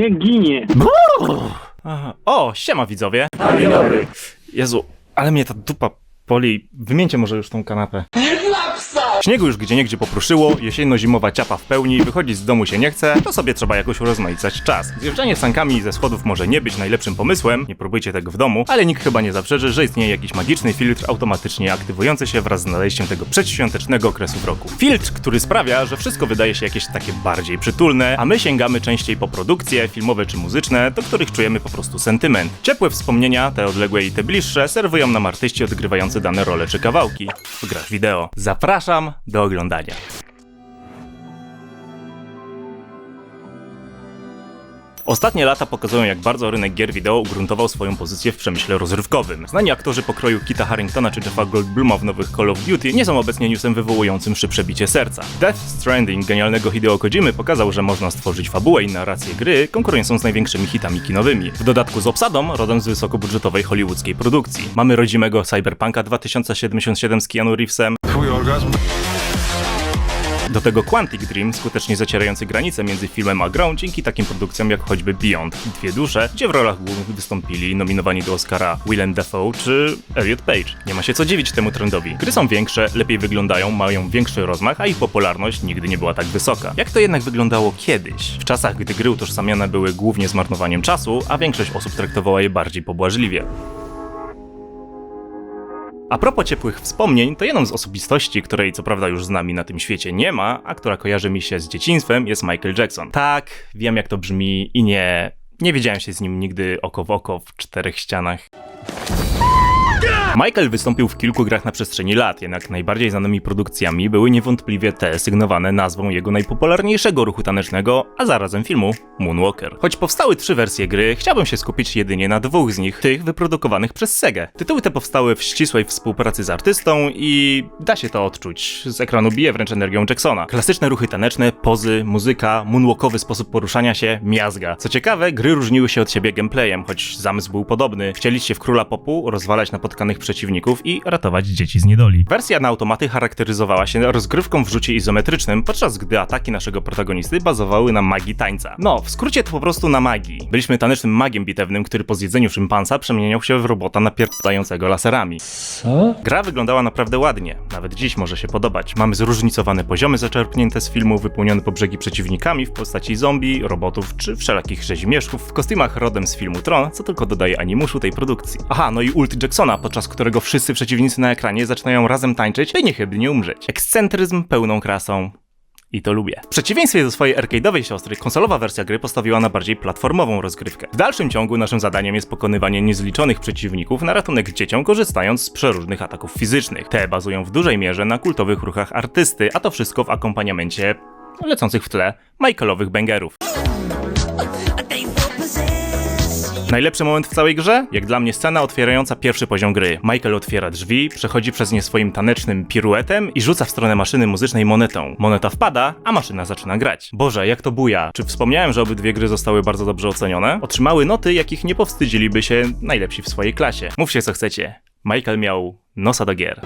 nie ginie. Aha. O, siema widzowie. Dzień dobry. Jezu, ale mnie ta dupa boli. Wymieńcie może już tą kanapę. Śniegu już gdzie niegdzie popruszyło, jesienno-zimowa ciapa w pełni, wychodzić z domu się nie chce, to sobie trzeba jakoś urozmaicać czas. Zjeżdżanie sankami ze schodów może nie być najlepszym pomysłem, nie próbujcie tego w domu, ale nikt chyba nie zaprzeczy, że istnieje jakiś magiczny filtr automatycznie aktywujący się wraz z nadejściem tego przedświątecznego okresu w roku. Filtr, który sprawia, że wszystko wydaje się jakieś takie bardziej przytulne, a my sięgamy częściej po produkcje filmowe czy muzyczne, do których czujemy po prostu sentyment. Ciepłe wspomnienia, te odległe i te bliższe, serwują nam artyści odgrywający dane role czy kawałki w grach wideo. Zapraszam do oglądania. Ostatnie lata pokazują, jak bardzo rynek gier wideo ugruntował swoją pozycję w przemyśle rozrywkowym. Znani aktorzy pokroju Kita Harringtona czy Jeffa Goldbluma w nowych Call of Duty nie są obecnie newsem wywołującym szybsze bicie serca. Death Stranding genialnego Hideo Kojimy pokazał, że można stworzyć fabułę i narrację gry, konkurującą z największymi hitami kinowymi. W dodatku z obsadą, rodem z wysokobudżetowej hollywoodzkiej produkcji. Mamy rodzimego Cyberpunka 2077 z Keanu Reevesem, do tego Quantic Dream, skutecznie zacierający granice między filmem a grą dzięki takim produkcjom jak choćby Beyond i Dwie Dusze, gdzie w rolach głównych wystąpili nominowani do Oscara Willem Dafoe czy Elliot Page. Nie ma się co dziwić temu trendowi. Gry są większe, lepiej wyglądają, mają większy rozmach, a ich popularność nigdy nie była tak wysoka. Jak to jednak wyglądało kiedyś? W czasach, gdy gry utożsamiane były głównie zmarnowaniem czasu, a większość osób traktowała je bardziej pobłażliwie. A propos ciepłych wspomnień, to jedną z osobistości, której co prawda już z nami na tym świecie nie ma, a która kojarzy mi się z dzieciństwem, jest Michael Jackson. Tak, wiem jak to brzmi i nie. Nie wiedziałem się z nim nigdy oko w oko w czterech ścianach. Michael wystąpił w kilku grach na przestrzeni lat, jednak najbardziej znanymi produkcjami były niewątpliwie te sygnowane nazwą jego najpopularniejszego ruchu tanecznego, a zarazem filmu Moonwalker. Choć powstały trzy wersje gry, chciałbym się skupić jedynie na dwóch z nich, tych wyprodukowanych przez Sega. Tytuły te powstały w ścisłej współpracy z artystą i da się to odczuć. Z ekranu bije wręcz energią Jacksona. Klasyczne ruchy taneczne, pozy, muzyka, moonwalkowy sposób poruszania się, miazga. Co ciekawe, gry różniły się od siebie gameplayem, choć zamysł był podobny. Chcieliście w króla popu rozwalać napotkanych przeciwników i ratować dzieci z niedoli. Wersja na automaty charakteryzowała się rozgrywką w rzucie izometrycznym, podczas gdy ataki naszego protagonisty bazowały na magii tańca. No, w skrócie to po prostu na magii. Byliśmy tanecznym magiem bitewnym, który po zjedzeniu szympansa przemieniał się w robota napierdającego laserami. Co? Gra wyglądała naprawdę ładnie, nawet dziś może się podobać. Mamy zróżnicowane poziomy zaczerpnięte z filmu, wypełnione po brzegi przeciwnikami w postaci zombie, robotów czy wszelakich rzezimieszków w kostymach rodem z filmu Tron, co tylko dodaje animuszu tej produkcji. Aha, no i ult Jacksona, podczas którego wszyscy przeciwnicy na ekranie zaczynają razem tańczyć i niechybnie umrzeć. Ekscentryzm pełną krasą. I to lubię. W przeciwieństwie do swojej arcade'owej siostry, konsolowa wersja gry postawiła na bardziej platformową rozgrywkę. W dalszym ciągu naszym zadaniem jest pokonywanie niezliczonych przeciwników na ratunek dzieciom, korzystając z przeróżnych ataków fizycznych. Te bazują w dużej mierze na kultowych ruchach artysty, a to wszystko w akompaniamencie lecących w tle Michaelowych bangerów. Najlepszy moment w całej grze? Jak dla mnie scena otwierająca pierwszy poziom gry. Michael otwiera drzwi, przechodzi przez nie swoim tanecznym piruetem i rzuca w stronę maszyny muzycznej monetą. Moneta wpada, a maszyna zaczyna grać. Boże, jak to buja. Czy wspomniałem, że obydwie gry zostały bardzo dobrze ocenione? Otrzymały noty, jakich nie powstydziliby się najlepsi w swojej klasie. Mówcie co chcecie. Michael miał nosa do gier.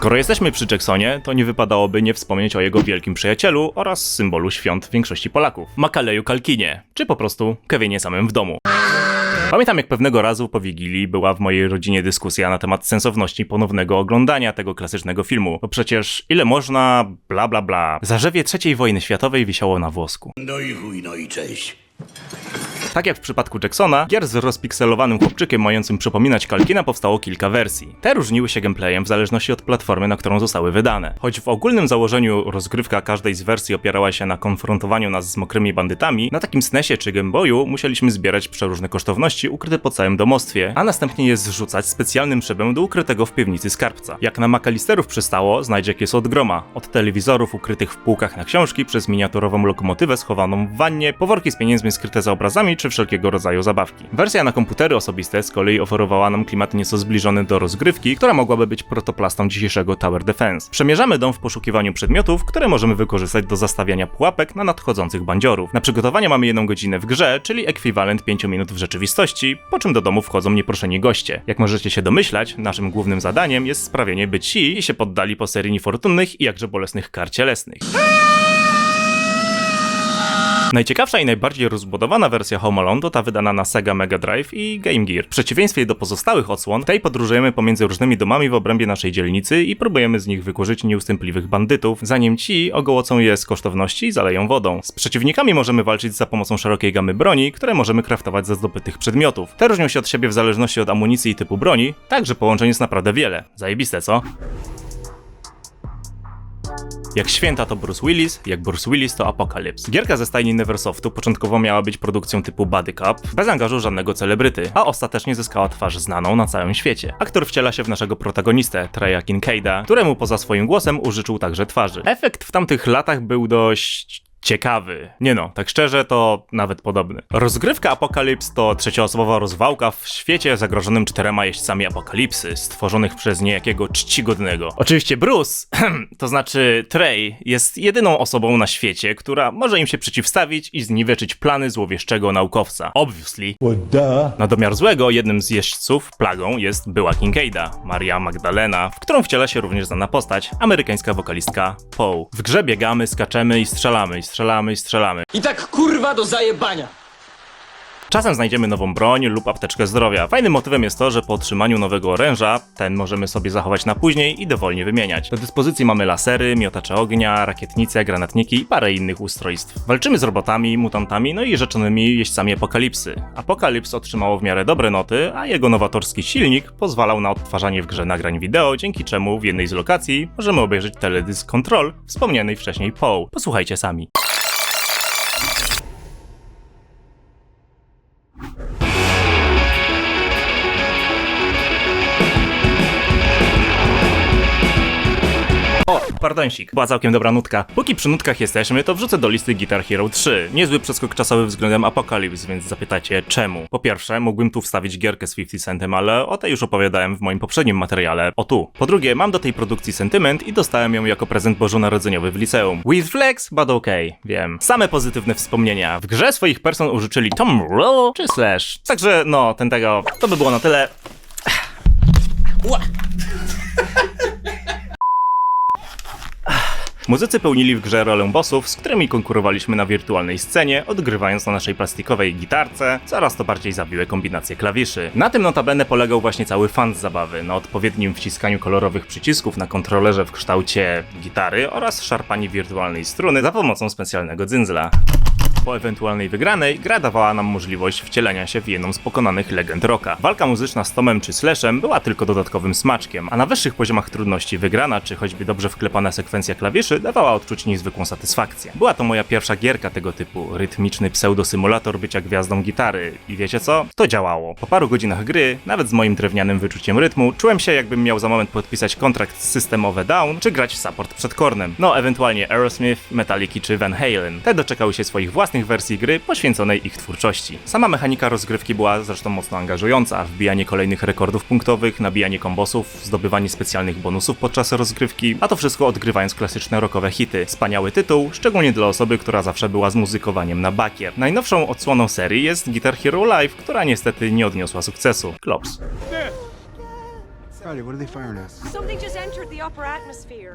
Skoro jesteśmy przy Jacksonie, to nie wypadałoby nie wspomnieć o jego wielkim przyjacielu oraz symbolu świąt większości Polaków Makaleju Kalkinie, czy po prostu Kevinie samym w domu. Pamiętam jak pewnego razu po Wigilii była w mojej rodzinie dyskusja na temat sensowności ponownego oglądania tego klasycznego filmu. Bo przecież ile można, bla bla bla. Zarzewie III wojny światowej wisiało na włosku. No i chuj, no i cześć. Tak jak w przypadku Jacksona, gier z rozpikselowanym chłopczykiem mającym przypominać Kalkina powstało kilka wersji. Te różniły się gameplayem w zależności od platformy, na którą zostały wydane. Choć w ogólnym założeniu rozgrywka każdej z wersji opierała się na konfrontowaniu nas z mokrymi bandytami, na takim SNESie czy Game musieliśmy zbierać przeróżne kosztowności ukryte po całym domostwie, a następnie je zrzucać specjalnym szybem do ukrytego w piwnicy skarbca. Jak na makalisterów przystało, znajdziek jest od groma. Od telewizorów ukrytych w półkach na książki, przez miniaturową lokomotywę schowaną w wannie, poworki z pieniędzmi skryte za obrazami, czy wszelkiego rodzaju zabawki. Wersja na komputery osobiste z kolei oferowała nam klimat nieco zbliżony do rozgrywki, która mogłaby być protoplastą dzisiejszego Tower Defense. Przemierzamy dom w poszukiwaniu przedmiotów, które możemy wykorzystać do zastawiania pułapek na nadchodzących bandziorów. Na przygotowania mamy jedną godzinę w grze, czyli ekwiwalent 5 minut w rzeczywistości, po czym do domu wchodzą nieproszeni goście. Jak możecie się domyślać, naszym głównym zadaniem jest sprawienie, by ci się poddali po serii niefortunnych i jakże bolesnych kar cielesnych. Najciekawsza i najbardziej rozbudowana wersja Home Alone to ta wydana na Sega Mega Drive i Game Gear. W przeciwieństwie do pozostałych odsłon, tej podróżujemy pomiędzy różnymi domami w obrębie naszej dzielnicy i próbujemy z nich wykurzyć nieustępliwych bandytów, zanim ci ogołocą je z kosztowności i zaleją wodą. Z przeciwnikami możemy walczyć za pomocą szerokiej gamy broni, które możemy kraftować ze zdobytych przedmiotów. Te różnią się od siebie w zależności od amunicji i typu broni, także połączeń jest naprawdę wiele. Zajebiste, co? Jak święta to Bruce Willis, jak Bruce Willis to Apocalypse. Gierka ze stajni Neversoftu początkowo miała być produkcją typu Buddy Cup, bez angażu żadnego celebryty, a ostatecznie zyskała twarz znaną na całym świecie. Aktor wciela się w naszego protagonistę, Treya Kincaida, któremu poza swoim głosem użyczył także twarzy. Efekt w tamtych latach był dość ciekawy. Nie no, tak szczerze to nawet podobny. Rozgrywka Apokalips to trzecioosobowa rozwałka w świecie zagrożonym czterema jeźdźcami apokalipsy, stworzonych przez niejakiego czcigodnego. Oczywiście Bruce, to znaczy Trey, jest jedyną osobą na świecie, która może im się przeciwstawić i zniweczyć plany złowieszczego naukowca. Obviously. Na domiar złego, jednym z jeźdźców, plagą, jest była Kincaida, Maria Magdalena, w którą wciela się również znana postać, amerykańska wokalistka Poe. W grze biegamy, skaczemy i strzelamy, strzelamy, i strzelamy. I tak kurwa do zajebania. Czasem znajdziemy nową broń lub apteczkę zdrowia. Fajnym motywem jest to, że po otrzymaniu nowego oręża, ten możemy sobie zachować na później i dowolnie wymieniać. Do dyspozycji mamy lasery, miotacze ognia, rakietnice, granatniki i parę innych ustrojstw. Walczymy z robotami, mutantami, no i rzeczonymi jeźdźcami apokalipsy. Apokalips otrzymało w miarę dobre noty, a jego nowatorski silnik pozwalał na odtwarzanie w grze nagrań wideo, dzięki czemu w jednej z lokacji możemy obejrzeć teledysk Control wspomnianej wcześniej Poe. Posłuchajcie sami. O, pardonsik, była całkiem dobra nutka. Póki przy nutkach jesteśmy, to wrzucę do listy Guitar Hero 3. Niezły przeskok czasowy względem Apocalypse, więc zapytacie czemu. Po pierwsze, mógłbym tu wstawić gierkę z 50 Centem, ale o tej już opowiadałem w moim poprzednim materiale, o tu. Po drugie, mam do tej produkcji sentyment i dostałem ją jako prezent bożonarodzeniowy w liceum. With flex, but okay, wiem. Same pozytywne wspomnienia. W grze swoich person użyczyli Tom Roll czy Slash. Także, no, ten tego, to by było na tyle. Muzycy pełnili w grze rolę bossów, z którymi konkurowaliśmy na wirtualnej scenie, odgrywając na naszej plastikowej gitarce coraz to bardziej zawiłe kombinacje klawiszy. Na tym notabene polegał właśnie cały fan zabawy, na odpowiednim wciskaniu kolorowych przycisków na kontrolerze w kształcie gitary oraz szarpanie wirtualnej struny za pomocą specjalnego dzyndzla. Po ewentualnej wygranej, gra dawała nam możliwość wcielenia się w jedną z pokonanych legend rocka. Walka muzyczna z Tomem czy Slashem była tylko dodatkowym smaczkiem, a na wyższych poziomach trudności wygrana czy choćby dobrze wklepana sekwencja klawiszy dawała odczuć niezwykłą satysfakcję. Była to moja pierwsza gierka tego typu, rytmiczny pseudosymulator bycia gwiazdą gitary i wiecie co? To działało. Po paru godzinach gry, nawet z moim drewnianym wyczuciem rytmu, czułem się jakbym miał za moment podpisać kontrakt z System of a Down czy grać w support przed Kornem. No ewentualnie Aerosmith, Metallica czy Van Halen. Te doczekały się swoich własnych wersji gry poświęconej ich twórczości. Sama mechanika rozgrywki była zresztą mocno angażująca. Wbijanie kolejnych rekordów punktowych, nabijanie kombosów, zdobywanie specjalnych bonusów podczas rozgrywki, a to wszystko odgrywając klasyczne rockowe hity. Wspaniały tytuł, szczególnie dla osoby, która zawsze była z muzykowaniem na bakier. Najnowszą odsłoną serii jest Guitar Hero Live, która niestety nie odniosła sukcesu. Klops. Riley, what are they firing at? Something just entered the upper atmosphere.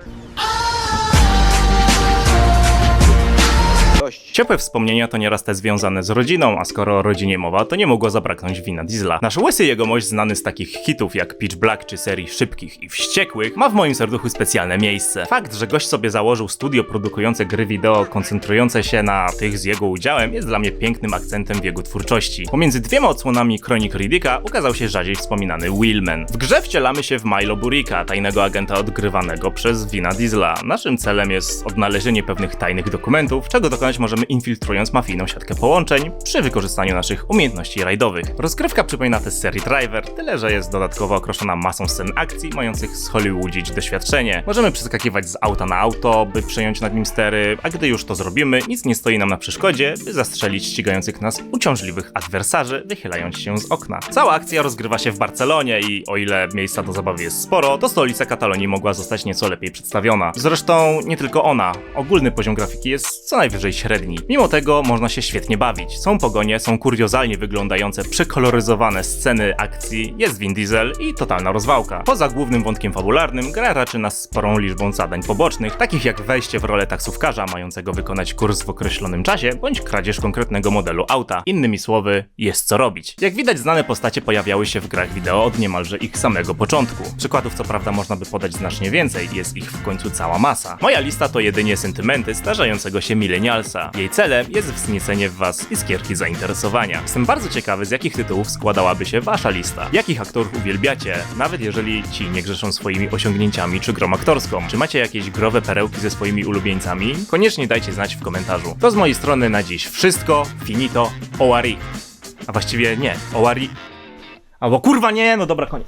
Ciepłe wspomnienia to nieraz te związane z rodziną, a skoro o rodzinie mowa, to nie mogło zabraknąć wina Diesla. Nasz łysy jegomość znany z takich hitów jak Pitch Black czy serii szybkich i wściekłych, ma w moim serduchu specjalne miejsce. Fakt, że gość sobie założył studio produkujące gry wideo koncentrujące się na tych z jego udziałem jest dla mnie pięknym akcentem w jego twórczości. Pomiędzy dwiema odsłonami Kronik Riddicka ukazał się rzadziej wspominany Willman. W grze wcielamy się w Milo Burika, tajnego agenta odgrywanego przez Vina Diesla. Naszym celem jest odnalezienie pewnych tajnych dokumentów, czego dokonać możemy infiltrując mafijną siatkę połączeń przy wykorzystaniu naszych umiejętności rajdowych. Rozgrywka przypomina tę z serii Driver, tyle że jest dodatkowo okroszona masą scen akcji mających zhollywoodzić doświadczenie. Możemy przeskakiwać z auta na auto, by przejąć nad nim stery, a gdy już to zrobimy, nic nie stoi nam na przeszkodzie, by zastrzelić ścigających nas uciążliwych adwersarzy, wychylając się z okna. Cała akcja rozgrywa się w Barcelonie i o ile miejsca do zabawy jest sporo, to stolica Katalonii mogła zostać nieco lepiej przedstawiona. Zresztą nie tylko ona, ogólny poziom grafiki jest co najwyżej średni. Mimo tego można się świetnie bawić. Są pogonie, są kuriozalnie wyglądające, przekoloryzowane sceny akcji, jest Vin Diesel i totalna rozwałka. Poza głównym wątkiem fabularnym, gra raczy nas sporą liczbą zadań pobocznych, takich jak wejście w rolę taksówkarza mającego wykonać kurs w określonym czasie, bądź kradzież konkretnego modelu auta. Innymi słowy, jest co robić. Jak widać, znane postacie pojawiały się w grach wideo od niemalże ich samego początku. Przykładów co prawda można by podać znacznie więcej, jest ich w końcu cała masa. Moja lista to jedynie sentymenty starzającego się milenialsa. Jej celem jest wzniecenie w was iskierki zainteresowania. Jestem bardzo ciekawy, z jakich tytułów składałaby się wasza lista. Jakich aktorów uwielbiacie, nawet jeżeli ci nie grzeszą swoimi osiągnięciami czy grą aktorską. Czy macie jakieś growe perełki ze swoimi ulubieńcami? Koniecznie dajcie znać w komentarzu. To z mojej strony na dziś wszystko. Finito. Owari. A właściwie nie. Owari. Albo kurwa nie, no dobra, koniec.